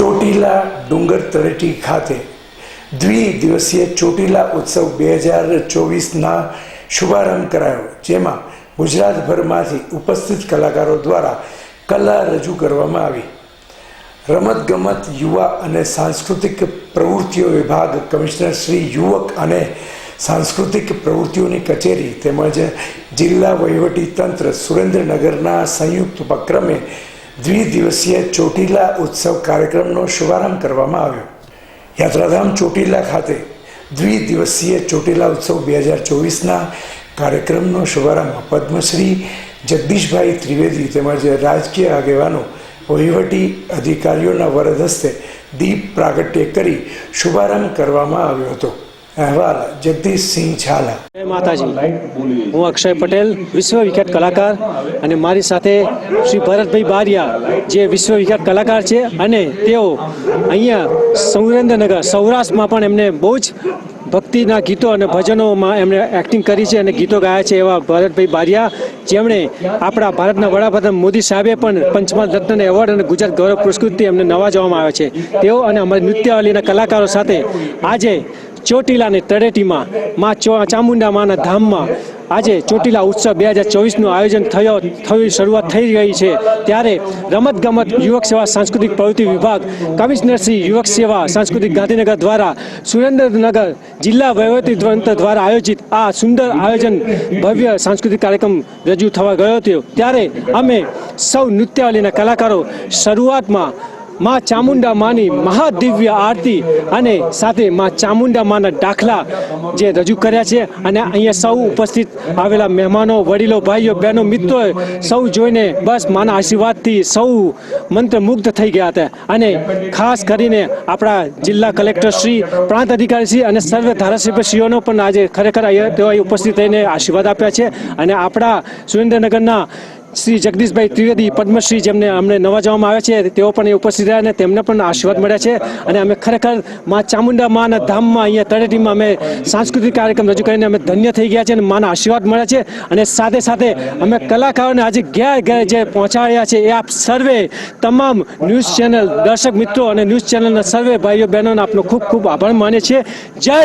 ચોટીલા ડુંગર તળેટી ખાતે દ્વિદિવસીય ચોટીલા ઉત્સવ બે હજાર ચોવીસના શુભારંભ કરાયો, જેમાં ગુજરાતભરમાંથી ઉપસ્થિત કલાકારો દ્વારા કલા રજૂ કરવામાં આવી. રમતગમત, યુવા અને સાંસ્કૃતિક પ્રવૃત્તિઓ વિભાગ કમિશનર શ્રી યુવક અને સાંસ્કૃતિક પ્રવૃત્તિઓની કચેરી તેમજ જિલ્લા વહીવટી તંત્ર સુરેન્દ્રનગરના સંયુક્ત ઉપક્રમે દ્વિદિવસીય ચોટીલા ઉત્સવ કાર્યક્રમનો શુભારંભ કરવામાં આવ્યો. યાત્રાધામ ચોટીલા ખાતે દ્વિદિવસીય ચોટીલા ઉત્સવ બે હજાર ચોવીસના કાર્યક્રમનો શુભારંભ પદ્મશ્રી જગદીશભાઈ ત્રિવેદી તેમજ રાજકીય આગેવાનો, વહીવટી અધિકારીઓના વરદ હસ્તે દીપ પ્રાગટ્ય કરી શુભારંભ કરવામાં આવ્યો હતો. અહેવાલ જગદીશસિંહ ઝાલા. જય માતાજી. હું અક્ષય પટેલ વિશ્વવિખ્યાત કલાકાર અને મારી સાથે શ્રી ભરતભાઈ બારિયા જે વિશ્વવિખ્યાત કલાકાર છે અને તેઓ અહીંયા સુરેન્દ્રનગર સૌરાષ્ટ્રમાં પણ એમને બહુ જ ભક્તિના ગીતો અને ભજનોમાં એમણે એક્ટિંગ કરી છે અને ગીતો ગાયા છે એવા ભરતભાઈ બારિયા જેમણે આપણા ભારતના વડાપ્રધાન મોદી સાહેબે પણ પંચમહાલ રત્ન એવોર્ડ અને ગુજરાત ગૌરવ પુરસ્કૃતથી એમને નવાજવામાં આવ્યા છે. તેઓ અને અમારી નૃત્યવાલીના કલાકારો સાથે આજે ચોટીલાની તળેટીમાં માં ચામુંડા માના ધામમાં આજે ચોટીલા ઉત્સવ બે હજાર ચોવીસનું આયોજન થયો, થયું, શરૂઆત થઈ ગઈ છે. ત્યારે રમતગમત યુવક સેવા, સાંસ્કૃતિક પ્રવૃત્તિ વિભાગ, કમિશનર શ્રી યુવક સેવા, સાંસ્કૃતિક ગાંધીનગર દ્વારા સુરેન્દ્રનગર જિલ્લા વહીવટી તંત્ર દ્વારા આયોજિત આ સુંદર આયોજન ભવ્ય સાંસ્કૃતિક કાર્યક્રમ રજૂ થવા ગયો હતો. ત્યારે અમે સૌ નૃત્યાવલીના કલાકારો શરૂઆતમાં માં ચામુંડા માની મહાદિવ્ય આરતી અને સાથે માં ચામુંડા માના દાખલા જે રજૂ કર્યા છે. અને અહીંયા સૌ ઉપસ્થિત આવેલા મહેમાનો, વડીલો, ભાઈઓ, બહેનો મિત્રો સૌ જોઈને બસ માના આશીર્વાદથી સૌ મંત્રમુગ્ધ થઈ ગયા હતા. અને ખાસ કરીને આપણા જિલ્લા કલેક્ટર શ્રી, પ્રાંત અધિકારી શ્રી અને સર્વે ધારાસભ્યશ્રીઓનો પણ આજે ખરેખર તેઓ ઉપસ્થિત થઈને આશીર્વાદ આપ્યા છે. અને આપણા સુરેન્દ્રનગરના શ્રી જગદીશભાઈ ત્રિવેદી પદ્મશ્રી જેમને અમને નવાજવામાં આવ્યા છે, તેઓ પણ ઉપસ્થિત રહ્યા અને તેમને પણ આશીર્વાદ મળ્યા છે. અને અમે ખરેખર મા ચામુંડા માના ધામમાં અહીંયા તળેટીમાં અમે સાંસ્કૃતિક કાર્યક્રમ રજૂ કરીને અમે ધન્ય થઈ ગયા છે અને માના આશીર્વાદ મળ્યા છે. અને સાથે સાથે અમે કલાકારોને આજે ઘેર ઘેર જે પહોંચાડ્યા છે, એ આપ સર્વે તમામ ન્યૂઝ ચેનલ દર્શક મિત્રો અને ન્યૂઝ ચેનલના સર્વે ભાઈઓ બહેનોને આપનો ખૂબ ખૂબ આભાર માને છે જય